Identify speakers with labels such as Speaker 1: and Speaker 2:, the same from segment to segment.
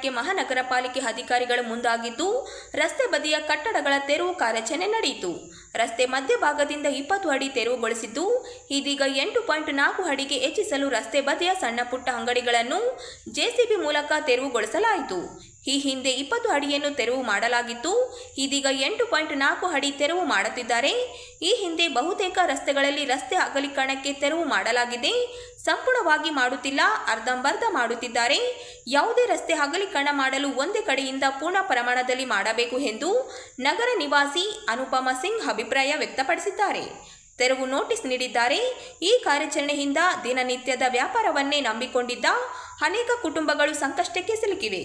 Speaker 1: ಕಾರ್ಯಕ್ಕೆ ಮಹಾನಗರ ಪಾಲಿಕೆ ಅಧಿಕಾರಿಗಳು ಮುಂದಾಗಿದ್ದು, ರಸ್ತೆ ಬದಿಯ ಕಟ್ಟಡಗಳ ತೆರವು ಕಾರ್ಯಾಚರಣೆ ನಡೆಯಿತು. ರಸ್ತೆ ಮಧ್ಯಭಾಗದಿಂದ ಇಪ್ಪತ್ತು ಅಡಿ ತೆರವುಗೊಳಿಸಿದ್ದು, ಇದೀಗ ಎಂಟು ಪಾಯಿಂಟ್ ನಾಲ್ಕು ಅಡಿಗೆ ಹೆಚ್ಚಿಸಲು ರಸ್ತೆ ಬದಿಯ ಸಣ್ಣ ಪುಟ್ಟ ಅಂಗಡಿಗಳನ್ನು ಜೆಸಿಬಿ ಮೂಲಕ ತೆರವುಗೊಳಿಸಲಾಯಿತು. ಈ ಹಿಂದೆ ಇಪ್ಪತ್ತು ಅಡಿಯನ್ನು ತೆರವು ಮಾಡಲಾಗಿತ್ತು. ಇದೀಗ ಎಂಟು ಪಾಯಿಂಟ್ ನಾಲ್ಕು ಅಡಿ ತೆರವು ಮಾಡುತ್ತಿದ್ದಾರೆ. ಈ ಹಿಂದೆ ಬಹುತೇಕ ರಸ್ತೆಗಳಲ್ಲಿ ರಸ್ತೆ ಅಗಲೀಕರಣಕ್ಕೆ ತೆರವು ಮಾಡಲಾಗಿದೆ. ಸಂಪೂರ್ಣವಾಗಿ ಮಾಡುತ್ತಿಲ್ಲ, ಅರ್ಧಂಬರ್ಧ ಮಾಡುತ್ತಿದ್ದಾರೆ. ಯಾವುದೇ ರಸ್ತೆ ಅಗಲೀಕರಣ ಮಾಡಲು ಒಂದೇ ಕಡೆಯಿಂದ ಪೂರ್ಣ ಪ್ರಮಾಣದಲ್ಲಿ ಮಾಡಬೇಕು ಎಂದು ನಗರ ನಿವಾಸಿ ಅನುಪಮ ಸಿಂಗ್ ಅಭಿಪ್ರಾಯ ವ್ಯಕ್ತಪಡಿಸಿದ್ದಾರೆ. ತೆರವು ನೋಟಿಸ್ ನೀಡಿದ್ದಾರೆ. ಈ ಕಾರ್ಯಾಚರಣೆಯಿಂದ ದಿನನಿತ್ಯದ ವ್ಯಾಪಾರವನ್ನೇ ನಂಬಿಕೊಂಡಿದ್ದ ಅನೇಕ ಕುಟುಂಬಗಳು ಸಂಕಷ್ಟಕ್ಕೆ ಸಿಲುಕಿವೆ.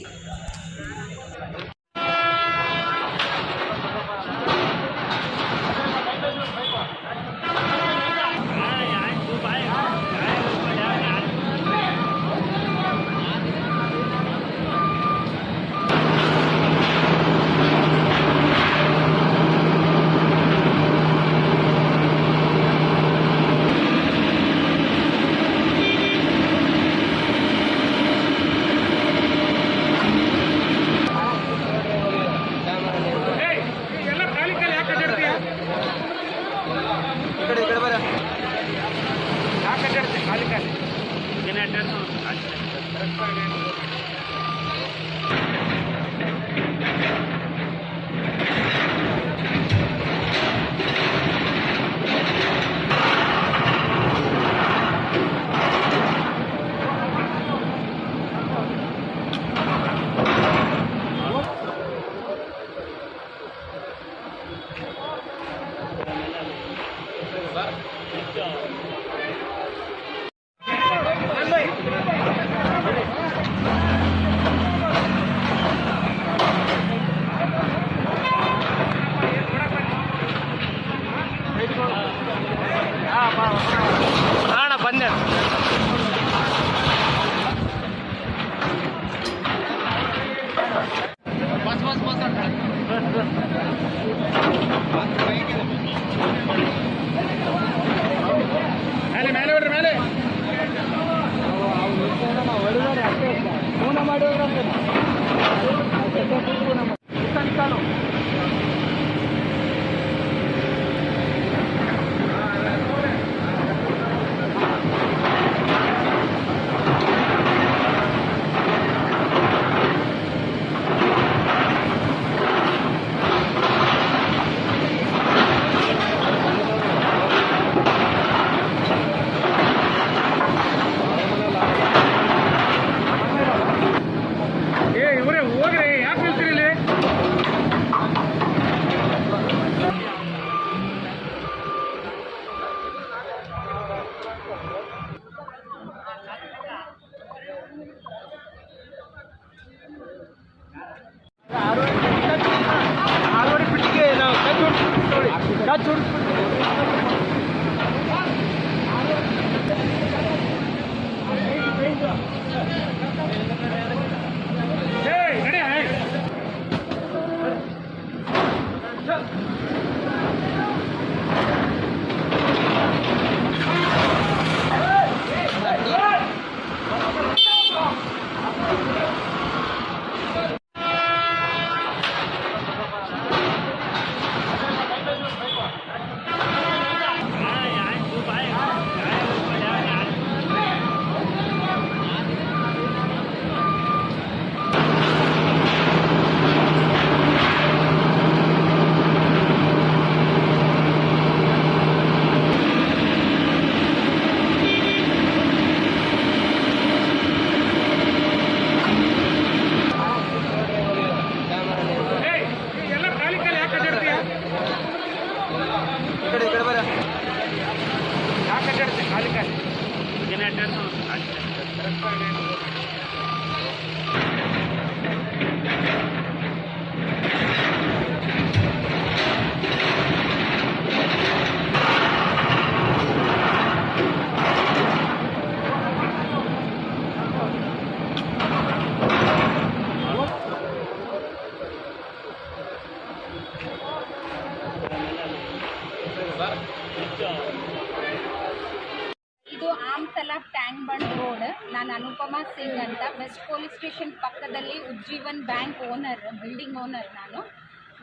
Speaker 2: ಓನರ್ ಬಿಲ್ಡಿಂಗ್ ಓನರ್ ನಾನು.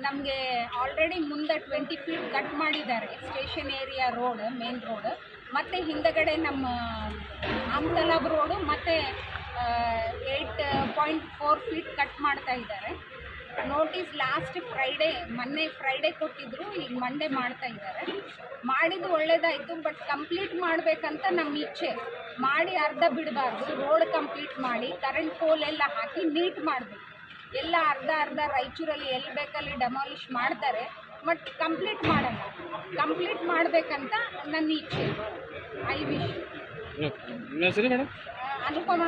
Speaker 2: ನಮಗೆ ಆಲ್ರೆಡಿ ಮುಂದೆ ಟ್ವೆಂಟಿ ಫೀಟ್ ಕಟ್ ಮಾಡಿದ್ದಾರೆ. Station area road main road ಮತ್ತು ಹಿಂದಗಡೆ ನಮ್ಮ ಆಮ್ತಲಾಬ್ ರೋಡು ಮತ್ತು eight point four feet cut ಮಾಡ್ತಾ ಇದ್ದಾರೆ. ನೋಟಿಸ್ ಲಾಸ್ಟ್ ಫ್ರೈಡೇ ಮೊನ್ನೆ ಫ್ರೈಡೇ ಕೊಟ್ಟಿದ್ರು, ಈಗ ಮಂಡೇ ಮಾಡ್ತಾ ಇದ್ದಾರೆ. ಮಾಡಿದ್ದು ಒಳ್ಳೇದಾಯಿತು ಬಟ್ ಕಂಪ್ಲೀಟ್ ಮಾಡಬೇಕಂತ ನಮ್ಮ ಇಚ್ಛೆ. ಮಾಡಿ ಅರ್ಧ ಬಿಡಬಾರ್ದು. ರೋಡ್ ಕಂಪ್ಲೀಟ್ ಮಾಡಿ ಕರೆಂಟ್ ಪೋಲ್ ಎಲ್ಲ ಹಾಕಿ ನೀಟ್ ಮಾಡಬೇಕು. ಎಲ್ಲ ಅರ್ಧ ಅರ್ಧ ರಾಯಚೂರಲ್ಲಿ ಎಲ್ಲಿ ಬೇಕಲ್ಲಿ ಡೆಮಾಲಿಷ್ ಮಾಡ್ತಾರೆ ಬಟ್ ಕಂಪ್ಲೀಟ್ ಮಾಡಲ್ಲ. ಕಂಪ್ಲೀಟ್ ಮಾಡಬೇಕಂತ ನನ್ನ ಇಚ್ಛೆ. ಐ ವಿಶ್ ಅನುಪಮ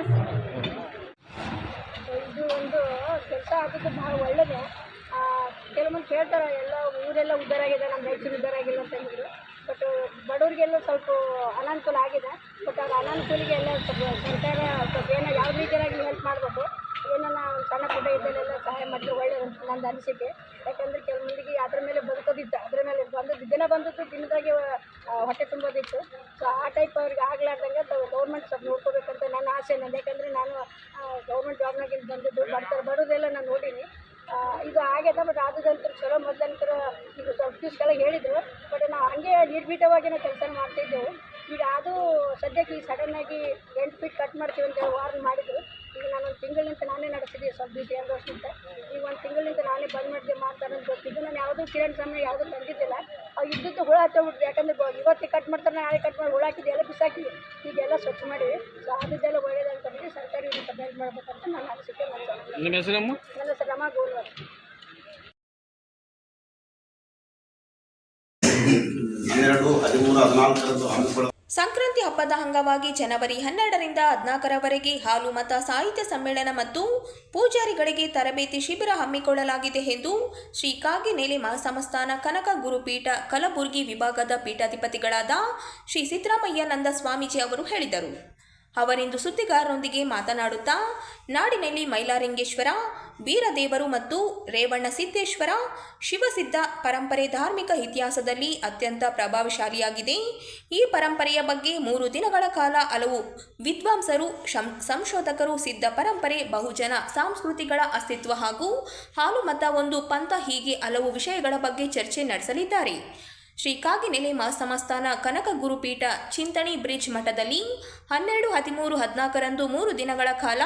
Speaker 3: ಇದು ಒಂದು ಕೆಲಸ ಆಗೋದು ಭಾಳ ಒಳ್ಳೇದೆ. ಆ, ಕೆಲವೊಂದು ಹೇಳ್ತಾರೆ ಎಲ್ಲ ಊರೆಲ್ಲ ಉದ್ದಾರ ಆಗಿದೆ ನಮ್ಮ ರಾಯಚೂರು ಉದ್ದಾರ ಆಗಿಲ್ಲ ಅಂತ ಹೇಳಿದ್ರು ಬಟ್ ಬಡವರಿಗೆಲ್ಲ ಸ್ವಲ್ಪ ಅನಾನುಕೂಲ ಆಗಿದೆ. ಬಟ್ ಅದು ಅನಾನುಕೂಲಿಗೆ ಎಲ್ಲ ಸ್ವಲ್ಪ ಸರ್ಕಾರ ಸ್ವಲ್ಪ ಏನೋ ಯಾವ ರೀತಿಯಾಗಿ ಹೆಲ್ಪ್ ಮಾಡಬೇಕು. ಏನನ್ನ ಒಂದು ಸಣ್ಣ ಪುಟ್ಟ ಇದ್ದಲ್ಲೆಲ್ಲ ಸಹಾಯ ಮಾಡಿದ್ರೆ ಒಳ್ಳೇದು ಅಂತ ನಂದು ಅನಿಸಿಕೆ. ಯಾಕಂದರೆ ಕೆಲವೊಂದಿಗೆ ಅದ್ರ ಮೇಲೆ ಬದುಕೋದಿತ್ತು. ಅದ್ರ ಮೇಲೆ ಬಂದದ್ದು ದಿನ ಬಂದದ್ದು ದಿನದಾಗೆ ಹೊಟ್ಟೆ ತುಂಬೋದಿತ್ತು. ಸೊ ಆ ಟೈಪ್ ಅವ್ರಿಗೆ ಆಗ್ಲಾರ್ದಂಗೆ ಗೌರ್ಮೆಂಟ್ ಸ್ವಲ್ಪ ನೋಡ್ಕೋಬೇಕಂತ ನನ್ನ ಆಸೆ ನಂದು. ಯಾಕಂದರೆ ನಾನು ಗೌರ್ಮೆಂಟ್ ಜಾಬ್ನಾಗ ಬಂದಿದ್ದು ಬರ್ತಾರೆ ಬರೋದೆಲ್ಲ ನಾನು ನೋಡೀನಿ. ಇದು ಆಗ್ಯದ ಬಟ್ ಆದದಂತರ ಚಲೋ ಮೊದಲಂತರ ಈಗ ಸ್ವಲ್ಪ ದಿವಸಗಳಿಗೆ ಹೇಳಿದ್ರು. ಬಟ್ ನಾವು ಹಂಗೆ ನಿರ್ಭೀತವಾಗಿ ನಾವು ಕೆಲಸ ಮಾಡ್ತಿದ್ದೆವು. ಈಗ ಅದು ಸದ್ಯಕ್ಕೆ ಈ ಸಡನ್ನಾಗಿ ಎಂಟು ಫೀಟ್ ಕಟ್ ಮಾಡ್ತೀವಿ ಅಂತ ವಾರ್ನ್ ವಾರ್ನ್ ಮಾಡಿದ್ರು ಈಗ ನಾನು ಒಂದು ತಿಂಗಳಿಂದ ನಾನೇ ನಡೆಸಿದ್ದೆ ಸ್ವಲ್ಪ ದಿವಸ ಎರಡು ವರ್ಷದಿಂದ ಈಗ ಒಂದು ತಿಂಗಳಿಂದ ನಾನೇ ಬಂದ್ ಅಂತ ಗೊತ್ತಿದ್ದು ನಾನು ಯಾವುದೂ ಕಿರಣ್ ಸಮಯ ಯಾವುದೂ ತಂದಿದ್ದಿಲ್ಲ ಅವು ಇದ್ದದ್ದು ಹುಳ ಹತ್ತೋಗ್ಬಿಡ್ತು ಯಾಕಂದ್ರೆ ಬ- ಇವತ್ತು ಕಟ್ ಮಾಡ್ತಾರೆ ನಾಳೆ ಕಟ್ ಮಾಡಿ ಹುಳ ಹಾಕಿದ್ದು ಎಲ್ಲ ಬಿಸಾಕಿ ಈಗೆಲ್ಲ ಸ್ವಚ್ಛ ಮಾಡಿವಿ ಸೊ ಆದಿದ್ದೆಲ್ಲ ಒಳ್ಳೇದಂತಂದ್ರೆ ಸರ್ಕಾರಿ ಕಂಪ್ಲೇಂಟ್ ಮಾಡ್ಬೇಕಂತ ನಾನು ಅನಿಸಿಕೆ ನನ್ನ
Speaker 4: ನಿಮ್ಮ ಹೆಸರಮ್ಮ
Speaker 3: ನನ್ನ ಹೆಸರು ರಮಾ ಗೋಲ್ವಾರ್
Speaker 5: ಹನ್ನೆರಡು ಹದಿಮೂರು ಹದಿನಾಲ್ಕರಂದು ಹಮ್ಮಿಕೊಳ್ಳ
Speaker 1: ಸಂಕ್ರಾಂತಿ ಹಬ್ಬದ ಅಂಗವಾಗಿ ಜನವರಿ ಹನ್ನೆರಡರಿಂದ ಹದಿನಾಲ್ಕರವರೆಗೆ ಹಾಲು ಮತ ಸಾಹಿತ್ಯ ಸಮ್ಮೇಳನ ಮತ್ತು ಪೂಜಾರಿಗಳಿಗೆ ತರಬೇತಿ ಶಿಬಿರ ಹಮ್ಮಿಕೊಳ್ಳಲಾಗಿದೆ ಎಂದು ಶ್ರೀ ಕಾಗಿನೆಲೆ ಮಹಾಸಂಸ್ಥಾನ ಕನಕ ಗುರುಪೀಠ, ಕಲಬುರಗಿ ವಿಭಾಗದ ಪೀಠಾಧಿಪತಿಗಳಾದ ಶ್ರೀ ಸಿದ್ದರಾಮಯ್ಯಾನಂದ ಸ್ವಾಮೀಜಿ ಅವರು ಹೇಳಿದರು. ಅವರಿಂದು ಸುದ್ದಿಗಾರರೊಂದಿಗೆ ಮಾತನಾಡುತ್ತಾ, ನಾಡಿನಲ್ಲಿ ಮೈಲಾರಿಂಗೇಶ್ವರ ವೀರದೇವರು ಮತ್ತು ರೇವಣ್ಣ ಸಿದ್ದೇಶ್ವರ, ಶಿವಸಿದ್ಧ ಪರಂಪರೆ ಧಾರ್ಮಿಕ ಇತಿಹಾಸದಲ್ಲಿ ಅತ್ಯಂತ ಪ್ರಭಾವಶಾಲಿಯಾಗಿದೆ. ಈ ಪರಂಪರೆಯ ಬಗ್ಗೆ ಮೂರು ದಿನಗಳ ಕಾಲ ಹಲವು ವಿದ್ವಾಂಸರು ಸಂಶೋಧಕರು, ಸಿದ್ಧ ಪರಂಪರೆ, ಬಹುಜನ ಸಂಸ್ಕೃತಿಗಳ ಅಸ್ತಿತ್ವ ಹಾಗೂ ಹಾಲುಮತ ಒಂದು ಪಂಥ ಹೀಗೆ ಹಲವು ವಿಷಯಗಳ ಬಗ್ಗೆ ಚರ್ಚೆ ನಡೆಸಲಿದ್ದಾರೆ. ಶ್ರೀ ಕಾಗಿನೆಲೆ ಮಹಾಸಂಸ್ಥಾನ ಕನಕ ಗುರುಪೀಠ ಚಿಂತಣಿ ಬ್ರಿಡ್ಜ್ ಮಠದಲ್ಲಿ ಹನ್ನೆರಡು, ಹದಿಮೂರು, ಹದಿನಾಲ್ಕರಂದು ಮೂರು ದಿನಗಳ ಕಾಲ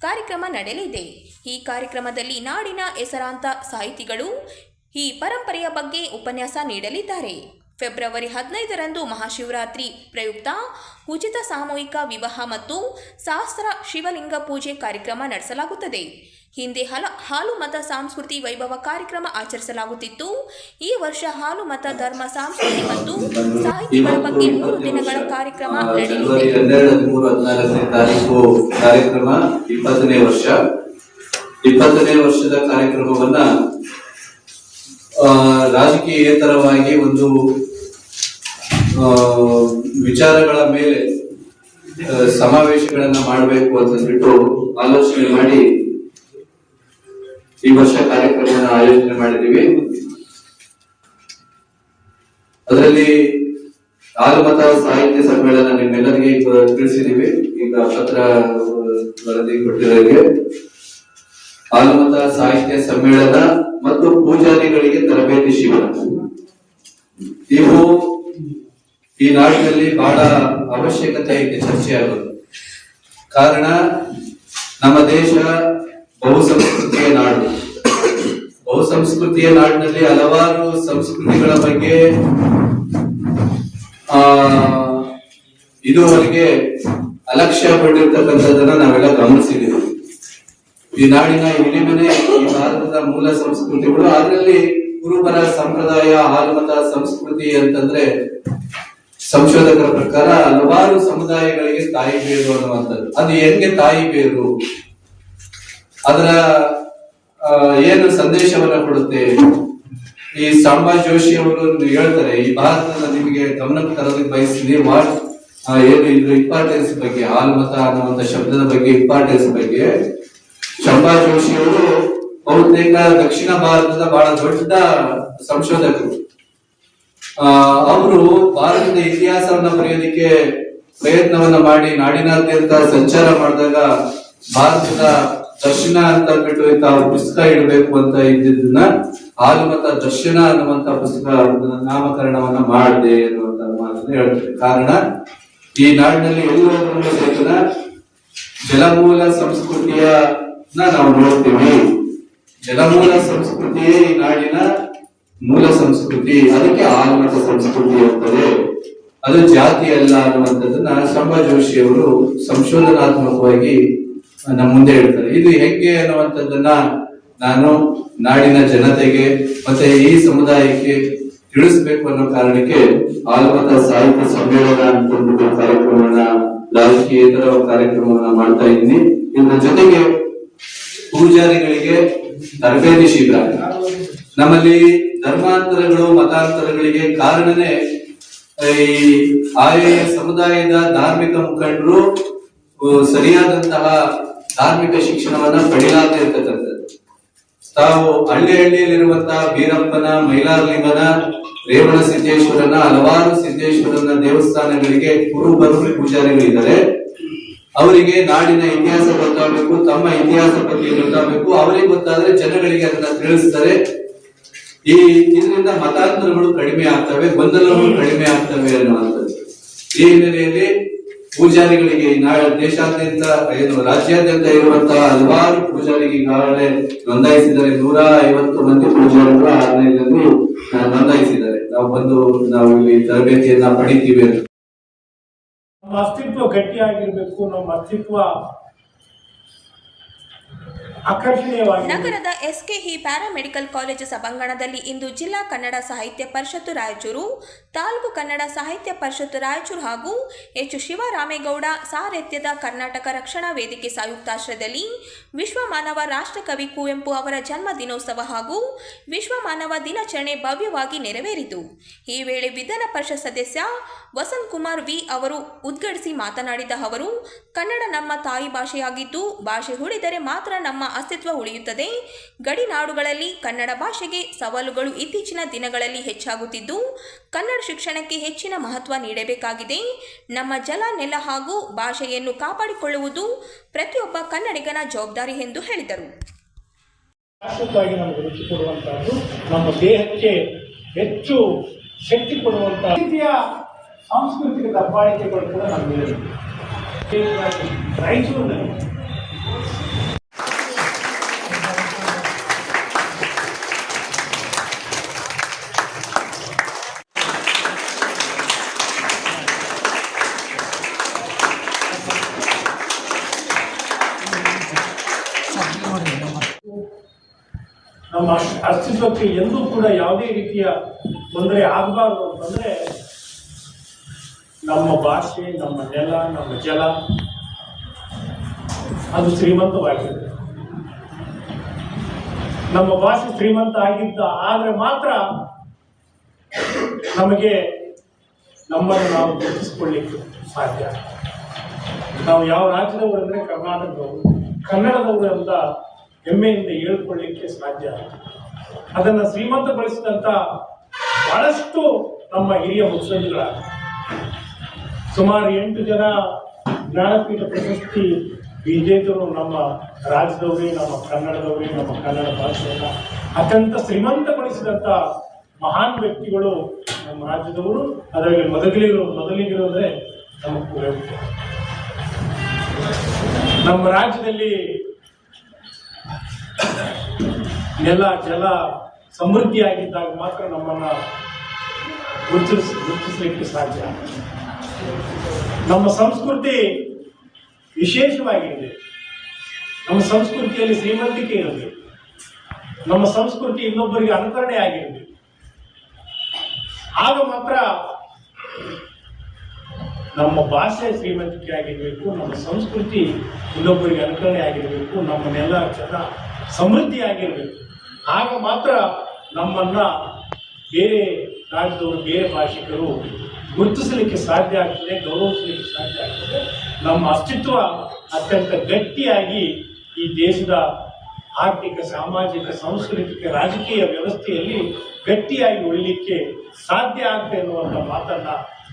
Speaker 1: ಕಾರ್ಯಕ್ರಮ ನಡೆಯಲಿದೆ. ಈ ಕಾರ್ಯಕ್ರಮದಲ್ಲಿ ನಾಡಿನ ಹೆಸರಾಂತ ಸಾಹಿತಿಗಳು ಈ ಪರಂಪರೆಯ ಬಗ್ಗೆ ಉಪನ್ಯಾಸ ನೀಡಲಿದ್ದಾರೆ. ಫೆಬ್ರವರಿ ಹದಿನೈದರಂದು ಮಹಾಶಿವರಾತ್ರಿ ಪ್ರಯುಕ್ತ ಉಚಿತ ಸಾಮೂಹಿಕ ವಿವಾಹ ಮತ್ತು ಸಹಸ್ರ ಶಿವಲಿಂಗ ಪೂಜೆ ಕಾರ್ಯಕ್ರಮ ನಡೆಸಲಾಗುತ್ತದೆ. ಹಿಂದೆ ಹಲ ಹಾಲು ಮತ ಸಾಂಸ್ಕೃತಿ ವೈಭವ ಕಾರ್ಯಕ್ರಮ ಆಚರಿಸಲಾಗುತ್ತಿತ್ತು. ಈ ವರ್ಷ ಹಾಲು ಮತ, ಧರ್ಮ, ಸಂಸ್ಕೃತಿ ಮತ್ತು ಸಾಹಿತ್ಯಗಳ ಬಗ್ಗೆ ಮೂರು ದಿನಗಳ ಕಾರ್ಯಕ್ರಮ
Speaker 6: ನಡೆಯುತ್ತಿದೆ ಕಾರ್ಯಕ್ರಮ ಇಪ್ಪತ್ತನೇ ವರ್ಷ. ಇಪ್ಪತ್ತನೇ ವರ್ಷದ ಕಾರ್ಯಕ್ರಮವನ್ನ ರಾಜಕೀಯೇತರವಾಗಿ ಒಂದು ವಿಚಾರಗಳ ಮೇಲೆ ಸಮಾವೇಶಗಳನ್ನ ಮಾಡಬೇಕು ಅಂತಂದ್ಬಿಟ್ಟು ಆಲೋಚನೆ ಮಾಡಿ ಈ ವರ್ಷ ಕಾರ್ಯಕ್ರಮವನ್ನು ಆಯೋಜನೆ ಮಾಡಿದೀವಿ ಅದರಲ್ಲಿ ಆಲಮತ ಸಾಹಿತ್ಯ ಸಮ್ಮೇಳನ ನಿಮ್ಮೆಲ್ಲರಿಗೆ ತಿಳಿಸಿದೀವಿ ಈಗ ಪತ್ರ ವರದಿ ಕೊಟ್ಟಿರೋರಿಗೆ. ಆಲಮತ ಸಾಹಿತ್ಯ ಸಮ್ಮೇಳನ ಮತ್ತು ಪೂಜಾರಿಗಳಿಗೆ ತರಬೇತಿ ಶಿಬಿರ. ಇವು ಈ ನಾಡಿನಲ್ಲಿ ಬಹಳ ಅವಶ್ಯಕತೆ ಇದೆ ಚರ್ಚೆಯಾಗುತ್ತೆ ಕಾರಣ, ನಮ್ಮ ದೇಶ ಬಹುಸಂಸ್ಕೃತಿಯ ನಾಡು. ಬಹುಸಂಸ್ಕೃತಿಯ ನಾಡಿನಲ್ಲಿ ಹಲವಾರು ಸಂಸ್ಕೃತಿಗಳ ಬಗ್ಗೆ, ಆ ಇದುವರೆಗೆ ಅಲಕ್ಷ್ಯ ಪಟ್ಟಿರ್ತಕ್ಕಂಥದ್ದನ್ನ ನಾವೆಲ್ಲ ಗಮನಿಸಿದ್ದೀವಿ. ಈ ನಾಡಿನ ಈ ಭಾರತದ ಮೂಲ ಸಂಸ್ಕೃತಿಗಳು, ಅದರಲ್ಲಿ ಕುರುಬರ ಸಂಪ್ರದಾಯ, ಹಾಲುಮತ ಸಂಸ್ಕೃತಿ ಅಂತಂದ್ರೆ ಸಂಶೋಧಕರ ಪ್ರಕಾರ ಹಲವಾರು ಸಮುದಾಯಗಳಿಗೆ ತಾಯಿ ಬೇರು ಅನ್ನುವಂಥದ್ದು. ಅದು ಹೆಂಗೆ ತಾಯಿ ಬೇರು? ಅದರ ಏನು ಸಂದೇಶವನ್ನ ಕೊಡುತ್ತೆ? ಈ ಸಾಂಬಾ ಜೋಶಿ ಅವರು ಹೇಳ್ತಾರೆ, ಈ ಭಾರತದ ನಿಮಗೆ ಗಮನಕ್ಕೆ ತರೋದಕ್ಕೆ ಬಯಸ್ತೀನಿ ವಾಟ್ ಏನು ಇದ್ರ ಇಂಪಾರ್ಟೆನ್ಸ್ ಬಗ್ಗೆ, ಹಾಲುಮತ ಅನ್ನುವಂತ ಶಬ್ದದ ಬಗ್ಗೆ ಇಂಪಾರ್ಟೆನ್ಸ್ ಬಗ್ಗೆ ಶಂಭಾ ಜೋಶಿ ಅವರು ಬಹುತೇಕ ದಕ್ಷಿಣ ಭಾರತದ ಬಹಳ ದೊಡ್ಡ ಸಂಶೋಧಕರು. ಆ, ಅವರು ಭಾರತದ ಇತಿಹಾಸವನ್ನ ಬರೆಯೋದಕ್ಕೆ ಪ್ರಯತ್ನವನ್ನ ಮಾಡಿ ನಾಡಿನಾದ್ಯಂತ ಸಂಚಾರ ಮಾಡಿದಾಗ ಭಾರತದ ದರ್ಶನ ಅಂತ ಬಿಟ್ಟು ಅವ್ರ ಪುಸ್ತಕ ಇಡಬೇಕು ಅಂತ ಇದ್ದಿದ್ದನ್ನ ಆಗಮತ ದರ್ಶನ ಅನ್ನುವಂತ ಪುಸ್ತಕ ನಾಮಕರಣವನ್ನ ಮಾಡಿದೆ ಅನ್ನುವಂತ ಮಾತನ್ನ ಹೇಳ್ತಾರೆ. ಕಾರಣ ಈ ನಾಡಿನಲ್ಲಿ ಎಲ್ಲರೂ ಜಲಮೂಲ ಸಂಸ್ಕೃತಿಯನ್ನ ನಾವು ನೋಡ್ತೀವಿ. ಜಲಮೂಲ ಸಂಸ್ಕೃತಿಯೇ ಈ ನಾಡಿನ ಮೂಲ ಸಂಸ್ಕೃತಿ, ಅದಕ್ಕೆ ಆಲ್ಮತ ಸಂಸ್ಕೃತಿ ಇರ್ತದೆ. ಅದು ಜಾತಿ ಅಲ್ಲ ಅನ್ನುವಂಥದ್ದನ್ನ ಶಂಭ ಜೋಶಿ ಅವರು ಸಂಶೋಧನಾತ್ಮಕವಾಗಿ ನಮ್ಮ ಮುಂದೆ ಹೇಳ್ತಾರೆ. ಇದು ಹೆಂಗೆ ಅನ್ನುವಂಥದ್ದನ್ನ ನಾನು ನಾಡಿನ ಜನತೆಗೆ ಮತ್ತೆ ಈ ಸಮುದಾಯಕ್ಕೆ ತಿಳಿಸ್ಬೇಕು ಅನ್ನೋ ಕಾರಣಕ್ಕೆ ಆಲ್ಮತ ಸಾಹಿತ್ಯ ಸಮ್ಮೇಳನ ಅಂತ ಕಾರ್ಯಕ್ರಮವನ್ನ, ರಾಜಕೀಯೇತರ ಕಾರ್ಯಕ್ರಮವನ್ನ ಮಾಡ್ತಾ ಇದ್ದೀನಿ. ಇದ್ರ ಜೊತೆಗೆ ಪೂಜಾರಿಗಳಿಗೆ ತರಬೇತಿ ಶಿಬಿರ ನಮ್ಮಲ್ಲಿ ಧರ್ಮಾಂತರಗಳು, ಮತಾಂತರಗಳಿಗೆ ಕಾರಣನೇ ಈ ಆಯಾ ಸಮುದಾಯದ ಧಾರ್ಮಿಕ ಮುಖಂಡರು ಸರಿಯಾದಂತಹ ಧಾರ್ಮಿಕ ಶಿಕ್ಷಣವನ್ನ ಪಡೆಯಲಾಗದೆ ಇರ್ತಕ್ಕಂಥದ್ದು. ತಾವು ಹಳ್ಳಿ ಹಳ್ಳಿಯಲ್ಲಿರುವಂತಹ ಬೀರಪ್ಪನ ಮೈಲಾರಲಿಂಗನ, ರೇವಣ ಸಿದ್ದೇಶ್ವರನ, ಹಲವಾರು ಸಿದ್ದೇಶ್ವರನ ದೇವಸ್ಥಾನಗಳಿಗೆ ಕುರುಬರು ಪೂಜಾರಿಗಳಿದ್ದಾರೆ. ಅವರಿಗೆ ನಾಡಿನ ಇತಿಹಾಸ ಗೊತ್ತಾಗಬೇಕು, ತಮ್ಮ ಇತಿಹಾಸ ಬಗ್ಗೆ ಗೊತ್ತಾಗಬೇಕು. ಅವರಿಗೆ ಗೊತ್ತಾದ್ರೆ ಜನಗಳಿಗೆ ಅದನ್ನ ತಿಳಿಸ್ತಾರೆ. ಈ ಇದರಿಂದ ಮತಾಂತರಗಳು ಕಡಿಮೆ ಆಗ್ತವೆ, ಗೊಂದಲಗಳು ಕಡಿಮೆ ಆಗ್ತವೆ ಅನ್ನುವಂಥದ್ದು. ಈ ಹಿನ್ನೆಲೆಯಲ್ಲಿ ಪೂಜಾರಿಗಳಿಗೆ ನಾಳೆ ದೇಶಾದ್ಯಂತ, ಏನು ರಾಜ್ಯಾದ್ಯಂತ ಇರುವಂತಹ ಹಲವಾರು ಪೂಜಾರಿಗೆ ಈಗಾಗಲೇ ನೋಂದಾಯಿಸಿದ್ದಾರೆ. ನೂರ ಐವತ್ತು ಮಂದಿ ಪೂಜಾರಿಗಳು ಆನ್ಲೈನ್ನಲ್ಲಿ ನೋಂದಾಯಿಸಿದ್ದಾರೆ. ನಾವು ಬಂದು ನಾವು ಇಲ್ಲಿ ತರಬೇತಿಯನ್ನ ಪಡಿತೀವಿ ಅಂತ.
Speaker 7: ನಮ್ಮ ಅಸ್ತಿತ್ವ ಗಟ್ಟಿಯಾಗಿರಬೇಕು ನಮ್ಮ ಅಸ್ತಿತ್ವ
Speaker 1: ನಗರದ ಎಸ್ಕೆಇ ಪ್ಯಾರಾಮೆಡಿಕಲ್ ಕಾಲೇಜು ಸಭಾಂಗಣದಲ್ಲಿ ಇಂದು ಜಿಲ್ಲಾ ಕನ್ನಡ ಸಾಹಿತ್ಯ ಪರಿಷತ್ತು ರಾಯಚೂರು, ತಾಲೂಕು ಕನ್ನಡ ಸಾಹಿತ್ಯ ಪರಿಷತ್ತು ರಾಯಚೂರು ಹಾಗೂ ಎಚ್ ಶಿವರಾಮೇಗೌಡ ಸಾರಥ್ಯದ ಕರ್ನಾಟಕ ರಕ್ಷಣಾ ವೇದಿಕೆ ಸಂಯುಕ್ತಾಶ್ರಯದಲ್ಲಿ ವಿಶ್ವ ಮಾನವ ರಾಷ್ಟ್ರಕವಿ ಕುವೆಂಪು ಅವರ ಜನ್ಮ ದಿನೋತ್ಸವ ಹಾಗೂ ವಿಶ್ವ ಮಾನವ ದಿನಾಚರಣೆ ಭವ್ಯವಾಗಿ ನೆರವೇರಿತು. ಈ ವೇಳೆ ವಿಧಾನ ಪರಿಷತ್ ಸದಸ್ಯ ವಸಂತ್ ಕುಮಾರ್ ವಿ ಅವರು ಉದ್ಘಾಟಿಸಿ ಮಾತನಾಡಿದ ಅವರು, ಕನ್ನಡ ನಮ್ಮ ತಾಯಿ ಭಾಷೆಯಾಗಿದ್ದು, ಭಾಷೆ ಉಳಿದರೆ ಮಾತ್ರ ನಮ್ಮ ಅಸ್ತಿತ್ವ ಉಳಿಯುತ್ತದೆ. ಗಡಿನಾಡುಗಳಲ್ಲಿ ಕನ್ನಡ ಭಾಷೆಗೆ ಸವಾಲುಗಳು ಇತ್ತೀಚಿನ ದಿನಗಳಲ್ಲಿ ಹೆಚ್ಚಾಗುತ್ತಿದ್ದು, ಕನ್ನಡ ಶಿಕ್ಷಣಕ್ಕೆ ಹೆಚ್ಚಿನ ಮಹತ್ವ ನೀಡಬೇಕಾಗಿದೆ. ನಮ್ಮ ಜಲ, ನೆಲ ಹಾಗೂ ಭಾಷೆಯನ್ನು ಕಾಪಾಡಿಕೊಳ್ಳುವುದು ಪ್ರತಿಯೊಬ್ಬ ಕನ್ನಡಿಗನ ಜವಾಬ್ದಾರಿ ಎಂದು ಹೇಳಿದರು.
Speaker 7: ಶಾಶ್ವತವಾಗಿ ನಮಗೆ ರುಚಿ ಕೊಡುವಂತಹದ್ದು, ನಮ್ಮ ದೇಹಕ್ಕೆ ಹೆಚ್ಚು ಶಕ್ತಿ ಕೊಡುವಂತ ರೀತಿಯ ಸಾಂಸ್ಕೃತಿಕ ದಬ್ಬಾಳಿಕೆಗಳು ಕೂಡ ನಮಗೆ ರಾಯಚೂರಿನಲ್ಲಿ ಅಸ್ತಿತ್ವಕ್ಕೆ ಎಂದೂ ಕೂಡ ಯಾವುದೇ ರೀತಿಯ ತೊಂದರೆ ಆಗಬಾರ್ದು ಅಂತಂದರೆ ನಮ್ಮ ಭಾಷೆ, ನಮ್ಮ ನೆಲ, ನಮ್ಮ ಜಲ, ಅದು ಶ್ರೀಮಂತವಾಗಿದೆ. ನಮ್ಮ ಭಾಷೆ ಶ್ರೀಮಂತ ಆಗಿದ್ದ ಆದರೆ ಮಾತ್ರ ನಮಗೆ ನಮ್ಮನ್ನು ನಾವು ಗುರುತಿಸಿಕೊಳ್ಳಿಕ್ಕೆ ಸಾಧ್ಯ. ನಾವು ಯಾವ ರಾಜ್ಯದವರು ಅಂದ್ರೆ ಕರ್ನಾಟಕದವರು, ಕನ್ನಡದವರು ಅಂತ ಹೆಮ್ಮೆಯಿಂದ ಹೇಳ್ಕೊಳ್ಳಿಕ್ಕೆ ಸಾಧ್ಯ. ಅದನ್ನ ಶ್ರೀಮಂತಗೊಳಿಸಿದಂತ ಬಹಳಷ್ಟು ನಮ್ಮ ಹಿರಿಯ ಮುತ್ಸದ್ದಿಗಳ ಸುಮಾರು ಎಂಟು ಜನ ಜ್ಞಾನಪೀಠ ಪ್ರಶಸ್ತಿ ವಿಜೇತರು ನಮ್ಮ ರಾಜ್ಯದವರೇ, ನಮ್ಮ ಕನ್ನಡದವರೇ, ನಮ್ಮ ಕನ್ನಡ ಭಾಷೆಯನ್ನ ಅತ್ಯಂತ ಶ್ರೀಮಂತಗೊಳಿಸಿದಂತ ಮಹಾನ್ ವ್ಯಕ್ತಿಗಳು ನಮ್ಮ ರಾಜ್ಯದವರು. ಅದರಲ್ಲಿ ಮೊದಲಿರೋ ಮೊದಲಿಗಿರೋದ್ರೆ ನಮ್ಮ ನಮ್ಮ ರಾಜ್ಯದಲ್ಲಿ ನೆಲ ಜಲ ಸಮೃದ್ಧಿಯಾಗಿದ್ದಾಗ ಮಾತ್ರ ನಮ್ಮನ್ನ ಗುರುತಿಸ್, ಗುರುತಿಸಲಿಕ್ಕೆ ಸಾಧ್ಯ. ನಮ್ಮ ಸಂಸ್ಕೃತಿ ವಿಶೇಷವಾಗಿರಲಿ. ನಮ್ಮ ಸಂಸ್ಕೃತಿಯಲ್ಲಿ ಶ್ರೀಮಂತಿಕೆ ಇರಲಿ. ನಮ್ಮ ಸಂಸ್ಕೃತಿ ಇನ್ನೊಬ್ಬರಿಗೆ ಅನುಕರಣೆ ಆಗಿರಲಿ. ಆಗ ಮಾತ್ರ ನಮ್ಮ ಭಾಷೆ ಶ್ರೀಮಂತಿಕೆ ಆಗಿರಬೇಕು, ನಮ್ಮ ಸಂಸ್ಕೃತಿ ಇನ್ನೊಬ್ಬರಿಗೆ ಅನುಕರಣೆ ಆಗಿರಬೇಕು ನಮ್ಮ ನೆಲ ಜನ ಸಮೃದ್ಧಿ ಆಗಿರಬೇಕು ಆಗ ಮಾತ್ರ ನಮ್ಮನ್ನ ಬೇರೆ ರಾಜ್ಯದವರು, ಬೇರೆ ಭಾಷಿಕರು ಗುರುತಿಸಲಿಕ್ಕೆ ಸಾಧ್ಯ ಆಗ್ತದೆ, ಗೌರವಿಸಲಿಕ್ಕೆ ಸಾಧ್ಯ ಆಗ್ತದೆ. ನಮ್ಮ ಅಸ್ತಿತ್ವ ಅತ್ಯಂತ ಗಟ್ಟಿಯಾಗಿ ಈ ದೇಶದ ಆರ್ಥಿಕ, ಸಾಮಾಜಿಕ, ಸಾಂಸ್ಕೃತಿಕ, ರಾಜಕೀಯ ವ್ಯವಸ್ಥೆಯಲ್ಲಿ ಗಟ್ಟಿಯಾಗಿ ಉಳಿಲಿಕ್ಕೆ ಸಾಧ್ಯ ಆಗ್ತದೆ ಎನ್ನುವಂಥ ಮಾತನ್ನ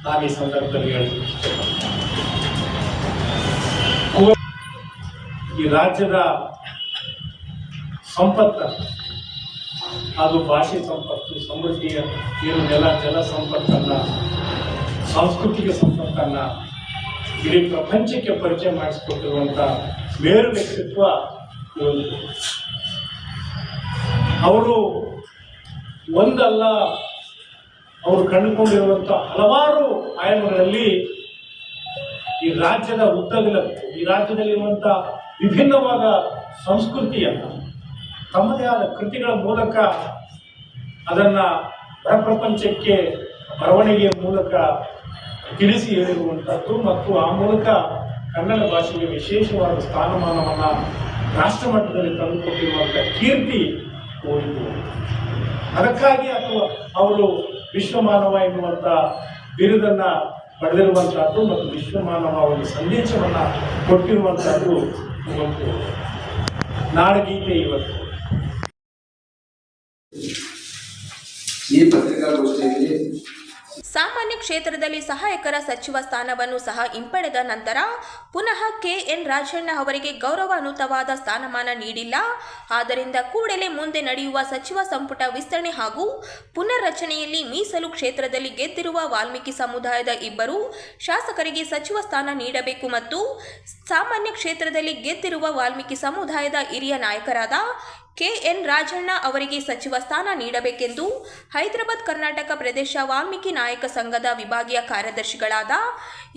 Speaker 7: ನಾನು ಈ ಸಂದರ್ಭದಲ್ಲಿ ಹೇಳ್ತೀನಿ. ಈ ರಾಜ್ಯದ ಸಂಪತ್ತ ಅದು ಭಾಷೆ ಸಂಪತ್ತು ಸಮೃದ್ಧಿಯ ಏನು ನೆಲ, ಜಲ ಸಂಪತ್ತನ್ನ ಸಾಂಸ್ಕೃತಿಕ ಸಂಪತ್ತನ್ನ ಇಡೀ ಪ್ರಪಂಚಕ್ಕೆ ಪರಿಚಯ ಮಾಡಿಸಿಕೊಟ್ಟಿರುವಂಥ ಮೇರು ವ್ಯಕ್ತಿತ್ವ ಅವರು ಒಂದಲ್ಲ, ಅವರು ಕಂಡುಕೊಂಡಿರುವಂಥ ಹಲವಾರು ಆಯಾಮಗಳಲ್ಲಿ ಈ ರಾಜ್ಯದ ಉದ್ದಗಲಕ್ಕೂ, ಈ ರಾಜ್ಯದಲ್ಲಿರುವಂಥ ವಿಭಿನ್ನವಾದ ಸಂಸ್ಕೃತಿಯನ್ನು ತಮ್ಮದೇ ಆದ ಕೃತಿಗಳ ಮೂಲಕ ಅದನ್ನು ಹೊರಪ್ರಪಂಚಕ್ಕೆ ಬರವಣಿಗೆಯ ಮೂಲಕ ತಿಳಿಸಿ ಹೇಳಿರುವಂಥದ್ದು ಮತ್ತು ಆ ಮೂಲಕ ಕನ್ನಡ ಭಾಷೆಗೆ ವಿಶೇಷವಾದ ಸ್ಥಾನಮಾನವನ್ನು ರಾಷ್ಟ್ರ ಮಟ್ಟದಲ್ಲಿ ತಂದುಕೊಟ್ಟಿರುವಂಥ ಕೀರ್ತಿ ಕುವೆಂಪು ಅದಕ್ಕಾಗಿ ಅಥವಾ ಅವರು ವಿಶ್ವಮಾನವ ಎನ್ನುವಂಥ ಬಿರುದನ್ನ ಪಡೆದಿರುವಂತಹದ್ದು ಮತ್ತು ವಿಶ್ವಮಾನವ ಒಂದು ಸಂದೇಶವನ್ನ ಕೊಟ್ಟಿರುವಂತಹದ್ದು ಒಂದು ನಾಡಗೀತೆ ಇವತ್ತು.
Speaker 1: ಸಾಮಾನ್ಯ ಕ್ಷೇತ್ರದಲ್ಲಿ ಸಹಾಯಕರ ಸಚಿವ ಸ್ಥಾನವನ್ನು ಸಹ ಹಿಂಪಡೆದ ನಂತರ ಪುನಃ ಕೆಎನ್ ರಾಜಣ್ಣ ಅವರಿಗೆ ಗೌರವಾನ್ವಿತವಾದ ಸ್ಥಾನಮಾನ ನೀಡಿಲ್ಲ. ಆದ್ದರಿಂದ ಕೂಡಲೇ ಮುಂದೆ ನಡೆಯುವ ಸಚಿವ ಸಂಪುಟ ವಿಸ್ತರಣೆ ಹಾಗೂ ಪುನರ್ರಚನೆಯಲ್ಲಿ ಮೀಸಲು ಕ್ಷೇತ್ರದಲ್ಲಿ ಗೆದ್ದಿರುವ ವಾಲ್ಮೀಕಿ ಸಮುದಾಯದ ಇಬ್ಬರು ಶಾಸಕರಿಗೆ ಸಚಿವ ಸ್ಥಾನ ನೀಡಬೇಕು ಮತ್ತು ಸಾಮಾನ್ಯ ಕ್ಷೇತ್ರದಲ್ಲಿ ಗೆದ್ದಿರುವ ವಾಲ್ಮೀಕಿ ಸಮುದಾಯದ ಹಿರಿಯ ನಾಯಕರಾದ ಕೆಎನ್ ರಾಜಣ್ಣ ಅವರಿಗೆ ಸಚಿವ ಸ್ಥಾನ ನೀಡಬೇಕೆಂದು ಹೈದರಾಬಾದ್ ಕರ್ನಾಟಕ ಪ್ರದೇಶ ವಾಲ್ಮೀಕಿ ನಾಯಕ ಸಂಘದ ವಿಭಾಗೀಯ ಕಾರ್ಯದರ್ಶಿಗಳಾದ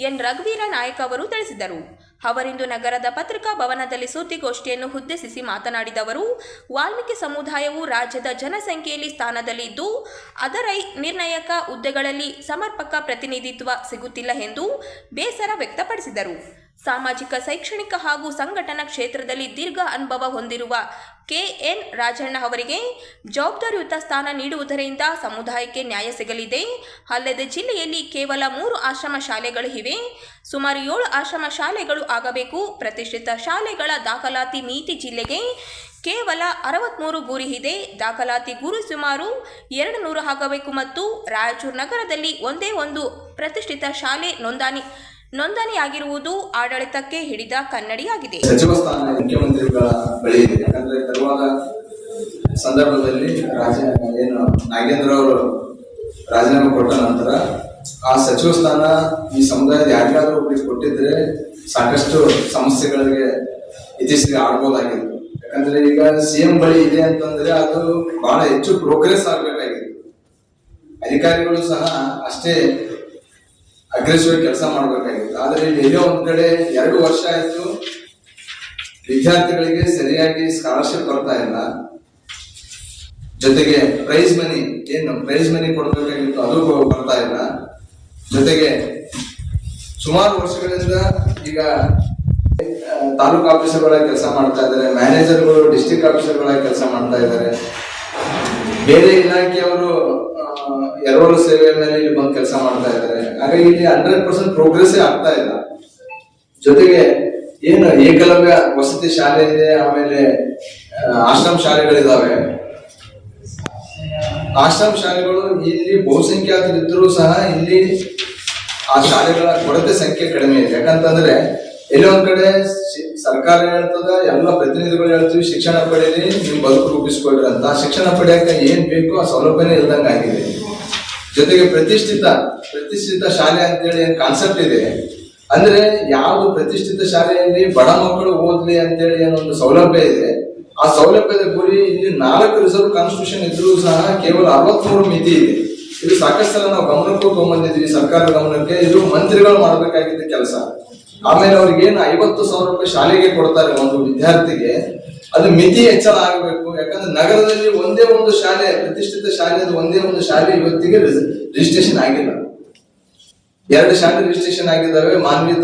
Speaker 1: ಎನ್ ರಘುವೀರ ನಾಯಕ್ ಅವರು ತಿಳಿಸಿದರು. ಅವರಿಂದು ನಗರದ ಪತ್ರಿಕಾ ಭವನದಲ್ಲಿ ಸುದ್ದಿಗೋಷ್ಠಿಯನ್ನು ಉದ್ದೇಶಿಸಿ ಮಾತನಾಡಿದವರು ವಾಲ್ಮೀಕಿ ಸಮುದಾಯವು ರಾಜ್ಯದ ಜನಸಂಖ್ಯೆಯಲ್ಲಿ ಸ್ಥಾನದಲ್ಲಿದ್ದು ಅದರ ನಿರ್ಣಾಯಕ ಹುದ್ದೆಗಳಲ್ಲಿ ಸಮರ್ಪಕ ಪ್ರತಿನಿಧಿತ್ವ ಸಿಗುತ್ತಿಲ್ಲ ಎಂದು ಬೇಸರ ವ್ಯಕ್ತಪಡಿಸಿದರು. ಸಾಮಾಜಿಕ, ಶೈಕ್ಷಣಿಕ ಹಾಗೂ ಸಂಘಟನಾ ಕ್ಷೇತ್ರದಲ್ಲಿ ದೀರ್ಘ ಅನುಭವ ಹೊಂದಿರುವ ಕೆಎನ್ ರಾಜಣ್ಣ ಅವರಿಗೆ ಜವಾಬ್ದಾರಿಯುತ ಸ್ಥಾನ ನೀಡುವುದರಿಂದ ಸಮುದಾಯಕ್ಕೆ ನ್ಯಾಯ ಸಿಗಲಿದೆ. ಅಲ್ಲದೆ ಜಿಲ್ಲೆಯಲ್ಲಿ ಕೇವಲ ಮೂರು ಆಶ್ರಮ ಶಾಲೆಗಳು ಇವೆ. ಸುಮಾರು ಏಳು ಆಶ್ರಮ ಶಾಲೆಗಳು ಆಗಬೇಕು. ಪ್ರತಿಷ್ಠಿತ ಶಾಲೆಗಳ ದಾಖಲಾತಿ ಮಿತಿ ಜಿಲ್ಲೆಗೆ ಕೇವಲ ಅರವತ್ತ್ಮೂರು ಗುರಿ ಇದೆ. ದಾಖಲಾತಿ ಗುರಿ ಸುಮಾರು ಎರಡು ನೂರು ಆಗಬೇಕು ಮತ್ತು ರಾಯಚೂರು ನಗರದಲ್ಲಿ ಒಂದೇ ಒಂದು ಪ್ರತಿಷ್ಠಿತ ಶಾಲೆ ನೋಂದಣಿ ನೋಂದಣಿಯಾಗಿರುವುದು ಆಡಳಿತಕ್ಕೆ ಹಿಡಿದ ಕನ್ನಡಿಯಾಗಿದೆ.
Speaker 8: ಸಚಿವ ಸ್ಥಾನ ಮುಖ್ಯಮಂತ್ರಿಗಳ ಬಳಿ ಇದೆ ಯಾಕಂದ್ರೆ ತರುವಾದ ಸಂದರ್ಭದಲ್ಲಿ ರಾಜ ಏನು ನಾಗೇಂದ್ರ ಅವರು ರಾಜೀನಾಮೆ ಕೊಟ್ಟ ನಂತರ ಆ ಸಚಿವ ಸ್ಥಾನ ಈ ಸಮುದಾಯದ ಯಾರಿಗಾದ್ರೂ ಒಬ್ಬರಿಗೆ ಕೊಟ್ಟಿದ್ರೆ ಸಾಕಷ್ಟು ಸಮಸ್ಯೆಗಳಿಗೆ ಇತ್ತೀಚೆಗೆ ಆಡ್ಬೋದಾಗಿದೆ ಯಾಕಂದ್ರೆ ಈಗ ಸಿಎಂ ಬಳಿ ಇದೆ ಅಂತಂದ್ರೆ ಅದು ಬಹಳ ಹೆಚ್ಚು ಪ್ರೋಗ್ರೆಸ್ ಆಗ್ಬೇಕಾಗಿತ್ತು. ಅಧಿಕಾರಿಗಳು ಸಹ ಅಷ್ಟೇ ಅಗ್ರೆಸಿವ್ ಕೆಲಸ ಮಾಡಬೇಕಾಗಿತ್ತು. ಆದ್ರೆ ಎಲ್ಲೋ ಒಂದ್ ಕಡೆ ಎರಡು ವರ್ಷ ಆಯ್ತು. ವಿದ್ಯಾರ್ಥಿಗಳಿಗೆ ಸರಿಯಾಗಿ ಸ್ಕಾಲರ್ಶಿಪ್ ಬರ್ತಾ ಇಲ್ಲ. ಜೊತೆಗೆ ಪ್ರೈಸ್ ಮನಿ ಏನು ಪ್ರೈಸ್ ಮನಿ ಕೊಡಬೇಕಾಗಿತ್ತು ಅದು ಬರ್ತಾ ಇಲ್ಲ. ಜೊತೆಗೆ ಸುಮಾರು ವರ್ಷಗಳಿಂದ ಈಗ ತಾಲೂಕು ಆಫೀಸರ್ಗಳಾಗಿ ಕೆಲಸ ಮಾಡ್ತಾ ಇದ್ದಾರೆ. ಮ್ಯಾನೇಜರ್ಗಳು ಡಿಸ್ಟಿಕ್ ಆಫೀಸರ್ಗಳಾಗಿ ಕೆಲಸ ಮಾಡ್ತಾ ಇದ್ದಾರೆ. ಬೇರೆ ಇಲಾಖೆಯವರು ಆ, ಎರವಲು ಸೇವೆಯ ಮೇಲೆ ಇಲ್ಲಿ ಬಂದು ಕೆಲಸ ಮಾಡ್ತಾ ಇದ್ದಾರೆ. ಹಾಗಾಗಿ ಇಲ್ಲಿ ಹಂಡ್ರೆಡ್ ಪರ್ಸೆಂಟ್ ಪ್ರೋಗ್ರೆಸ್ ಆಗ್ತಾ ಇಲ್ಲ. ಜೊತೆಗೆ ಏನು ಏಕಲವ್ಯ ವಸತಿ ಶಾಲೆ ಇದೆ ಆಮೇಲೆ ಆಶ್ರಮ ಶಾಲೆಗಳಿದಾವೆ. ಆಶ್ರಮ ಶಾಲೆಗಳು ಇಲ್ಲಿ ಬಹುಸಂಖ್ಯಾತರಿದ್ದರೂ ಸಹ ಇಲ್ಲಿ ಆ ಶಾಲೆಗಳ ಕೊರತೆ ಸಂಖ್ಯೆ ಕಡಿಮೆ ಇದೆ. ಯಾಕಂತಂದ್ರೆ ಎಲ್ಲೋ ಒಂದ್ ಕಡೆ ಸರ್ಕಾರ ಹೇಳ್ತದ, ಎಲ್ಲ ಪ್ರತಿನಿಧಿಗಳು ಹೇಳ್ತೀವಿ, ಶಿಕ್ಷಣ ಪಡೆಯಲಿ ನೀವು ಬದುಕು ರೂಪಿಸ್ಕೊಳ್ರಿ ಅಂತ. ಶಿಕ್ಷಣ ಪಡೆಯಕ್ಕೆ ಏನ್ ಬೇಕೋ ಆ ಸೌಲಭ್ಯನೇ ಇಲ್ದಂಗ ಆಗಿದೆ. ಜೊತೆಗೆ ಪ್ರತಿಷ್ಠಿತ ಪ್ರತಿಷ್ಠಿತ ಶಾಲೆ ಅಂತೇಳಿ ಏನ್ ಕಾನ್ಸೆಪ್ಟ್ ಇದೆ. ಅಂದ್ರೆ ಯಾವ್ದು ಪ್ರತಿಷ್ಠಿತ ಶಾಲೆಯಲ್ಲಿ ಬಡ ಮಕ್ಕಳು ಓದ್ಲಿ ಅಂತೇಳಿ ಏನೊಂದು ಸೌಲಭ್ಯ ಇದೆ. ಆ ಸೌಲಭ್ಯದ ಗುರಿ ಇಲ್ಲಿ ನಾಲ್ಕು ರಿಸರ್ವ್ ಕಾನ್ಸ್ಟಿಟ್ಯೂಷನ್ ಇದ್ರೂ ಸಹ ಕೇವಲ ಅರವತ್ಮೂರು ಮಿತಿ ಇದೆ. ಇದು ಸಾಕಷ್ಟು ನಾವು ಗಮನಕ್ಕೂ ತಗೊಂಡ್ಬಂದಿದ್ದೀವಿ ಸರ್ಕಾರದ ಗಮನಕ್ಕೆ. ಇದು ಮಂತ್ರಿಗಳು ಮಾಡಬೇಕಾಗಿದ್ದ ಕೆಲಸ. ಆಮೇಲೆ ಅವ್ರಿಗೆ ಏನು ಐವತ್ತು ಸಾವಿರ ರೂಪಾಯಿ ಶಾಲೆಗೆ ಕೊಡ್ತಾರೆ ಒಂದು ವಿದ್ಯಾರ್ಥಿಗೆ, ಅದು ಮಿತಿ ಹೆಚ್ಚಳ ಆಗಬೇಕು. ಯಾಕಂದ್ರೆ ನಗರದಲ್ಲಿ ಒಂದೇ ಒಂದು ಶಾಲೆ, ಪ್ರತಿಷ್ಠಿತ ಶಾಲೆ ಒಂದೇ ಒಂದು ಶಾಲೆ ಇವತ್ತಿಗೆ ರಿಜಿಸ್ಟ್ರೇಷನ್ ಆಗಿಲ್ಲ. ಎರಡು ಶಾಲೆ ರಿಜಿಸ್ಟ್ರೇಷನ್ ಆಗಿದ್ದಾವೆ, ಮಾನ್ವಿ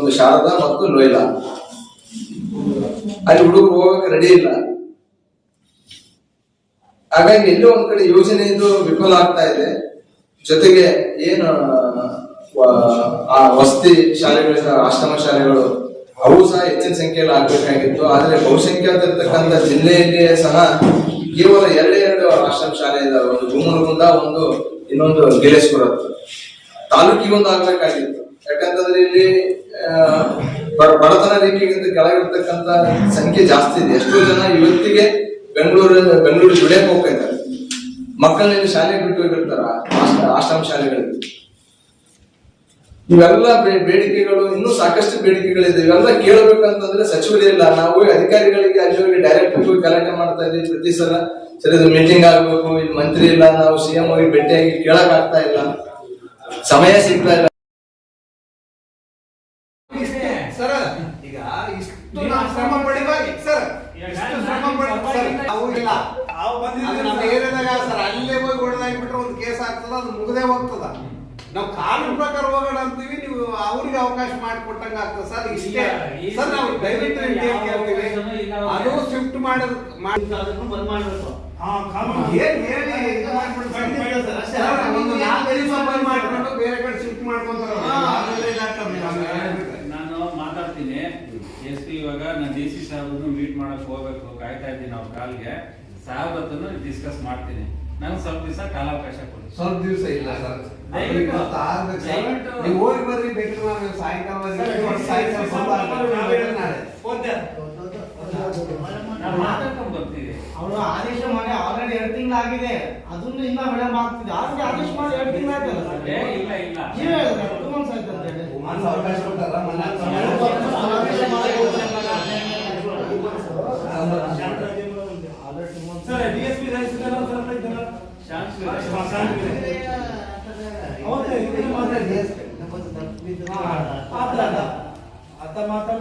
Speaker 8: ಒಂದು ಶಾರದಾ ಮತ್ತು ಲೋಯ್ಲಾ. ಅಲ್ಲಿ ಹುಡುಗರು ಹೋಗಕ್ಕೆ ರೆಡಿ ಇಲ್ಲ. ಹಾಗಾಗಿ ಎಲ್ಲೋ ಒಂದ್ ಕಡೆ ಯೋಜನೆ ಇದು ವಿಫಲ ಆಗ್ತಾ ಇದೆ. ಜೊತೆಗೆ ಏನು ಆ ವಸತಿ ಶಾಲೆಗಳಿಂದ ಆಶ್ರಮ ಶಾಲೆಗಳು, ಅವು ಸಹ ಹೆಚ್ಚಿನ ಸಂಖ್ಯೆಯಲ್ಲಿ ಆಗ್ಬೇಕಾಗಿತ್ತು. ಆದ್ರೆ ಬಹುಸಂಖ್ಯಾತ ಇರ್ತಕ್ಕಂಥ ಜಿಲ್ಲೆಯಲ್ಲಿ ಸಹ ಕೇವಲ ಎರಡೇ ಎರಡು ಆಶ್ರಮ ಶಾಲೆ ಇದಾವೆ. ಒಂದು ಗುಮ್ಮನಗುಂದ, ಒಂದು ಇನ್ನೊಂದು ಗಿಲೇಶ್ಪುರ ತಾಲೂಕಿಗೊಂದು ಆಗ್ಬೇಕಾಗಿತ್ತು. ಯಾಕಂತಂದ್ರೆ ಇಲ್ಲಿ ಬಡತನ ರೇಖೆಗಿಂತ ಕೆಳಗಿರ್ತಕ್ಕಂಥ ಸಂಖ್ಯೆ ಜಾಸ್ತಿ ಇದೆ. ಎಷ್ಟೋ ಜನ ಇವತ್ತಿಗೆ ಬೆಂಗಳೂರು ಬೆಂಗಳೂರು ದುಡಿಯಕ್ಕೆ ಹೋಗ್ತಾ ಇದ್ದಾರೆ. ಮಕ್ಕಳನ್ನ ಶಾಲೆಗೆ ಬಿಟ್ಟು ಹೋಗಿರ್ತಾರ? ಆಶ್ರ- ಆಶ್ರಮ ಶಾಲೆಗಳಿಗೆ. ಇವೆಲ್ಲ ಬೇ- ಬೇಡಿಕೆಗಳು ಇನ್ನೂ ಸಾಕಷ್ಟು ಬೇಡಿಕೆಗಳಿದೆ. ಇವೆಲ್ಲ ಕೇಳಬೇಕಂತಂದ್ರೆ ಸಚಿವರೇ ಇಲ್ಲ. ನಾವು ಹೋಗಿ ಅಧಿಕಾರಿಗಳಿಗೆ ಅಲ್ಲಿ ಹೋಗಿ ಡೈರೆಕ್ಟ್ ಹೋಗಿ ಕಲೆಕ್ಟ್ ಮಾಡ್ತಾ ಇದ್ದೀವಿ. ಪ್ರತಿ ಸಲ ಸರಿ ಇದು ಮೀಟಿಂಗ್ ಆಗ್ಬೇಕು ಇಲ್ಲಿ ಮಂತ್ರಿ ಇಲ್ಲ ನಾವು ಸಿಎಂ ಹೋಗಿ ಭೇಟಿಯಾಗಿ ಕೇಳಕ್ ಆಗ್ತಾ ಇಲ್ಲ. ಸಮಯ ಸಿಗ್ತಾ ಇಲ್ಲ.
Speaker 9: ಸರ್ ಈಗ ಇಷ್ಟು ಶ್ರಮ ಪಡಿಬಾರಿ ಸರ್ ಇಷ್ಟು ಶ್ರಮ ಪಡಿ ಸರ್ ಅವು ಇಲ್ಲ. ಅದು ನಮ್ಮ ಏರಿಯಾದಾಗ ಸರ್. ಅಲ್ಲೇ ಹೋಗಿ ಹೊಡೆದಾಗಿ ಬಿಟ್ರೆ ಒಂದು ಕೇಸ್ ಆಗ್ತದ ಅದು ಮುಗದೆ ಹೋಗ್ತದ. ನಾವು ಕಾನೂನು ಪ್ರಕಾರ ಹೋಗೋಣ ಅಂತೀವಿ ನೀವು ಅವ್ರಿಗೆ ಅವಕಾಶ ಮಾಡಿಕೊಟ್ಟಂಗ ಆಗ್ತದೆ ಸರ್. ಇಷ್ಟೇ. ಸರ್ ನಾವು ದಯವಿಟ್ಟು ಕೇಳ್ತೀವಿ ಅದು ಶಿಫ್ಟ್ ಮಾಡೋದು ಮಾಡಿ ಏನ್ ಹೇಳಿ? ಇದು ಮಾಡ್ಬಿಡಿ ಸರ್. ಸರ್, ಒಂದು ನಾಲ್ಕು ದಿವಸ ಬಂದ್ ಮಾಡ್ಕೊಂಡು ಬೇರೆ ಕಡೆ ಶಿಫ್ಟ್ ಮಾಡ್ಕೊಂತಾರ.
Speaker 10: ನಾನು ಮಾತಾಡ್ತೀನಿ. ಎಸ್ ಪಿ ಇವಾಗ ನಾನು ಡಿ ಸಿ ಸಾಹೇಬ್ರನ್ನು ಮೀಟ್ ಮಾಡಕ್ ಹೋಗ್ಬೇಕು ಕಾಯ್ತಾ ಇದ್ದೀನಿ ಅವ್ರ ಕಾಲ್ಗೆ. ಸಾಹೇಬ್ ಹತ್ರನು ಡಿಸ್ಕಸ್ ಮಾಡ್ತೀನಿ. ನಂಗೆ ಸ್ವಲ್ಪ ದಿವಸ ಕಾಲಾವಕಾಶ ಕೊಡಿ.
Speaker 9: ಸ್ವಲ್ಪ ದಿವಸ ಇಲ್ಲ ಸರ್. ನೀವು ಹೋಗಿ ಬರ್ರಿ ಬೇಕಾದ್ರೆ ನಾವು ಸಾಯಂಕಾಲ ಸ್ವಲ್ಪ
Speaker 10: ಮಾತಾಡ್ಕೊಂಡು ಬರ್ತೀವಿ
Speaker 11: ಅವರು ಆದೇಶ ಮಾಡಿ ಆಲ್ರೆಡಿ ಎರಡು ತಿಂಗಳಾಗಿದೆ ಅದನ್ನು ಇನ್ನ ಮೇಡಮ್ ಆಗ್ತಿದೆ. ಆದ್ರೆ ಆದೇಶ ಮಾಡಿ ಎರಡು ತಿಂಗಳಾಯ್ತಲ್ಲ ಸರ್?
Speaker 10: ಇಲ್ಲ ಇಲ್ಲ.
Speaker 11: ನೀವೇ ಹೇಳಿದ್ರೆ ಟೂ ಮಂತ್ಸ್ ಆಯ್ತು ಅಂತ ಹೇಳಿ
Speaker 9: ಅವಕಾಶ ಕೊಟ್ಟಾರ आता माता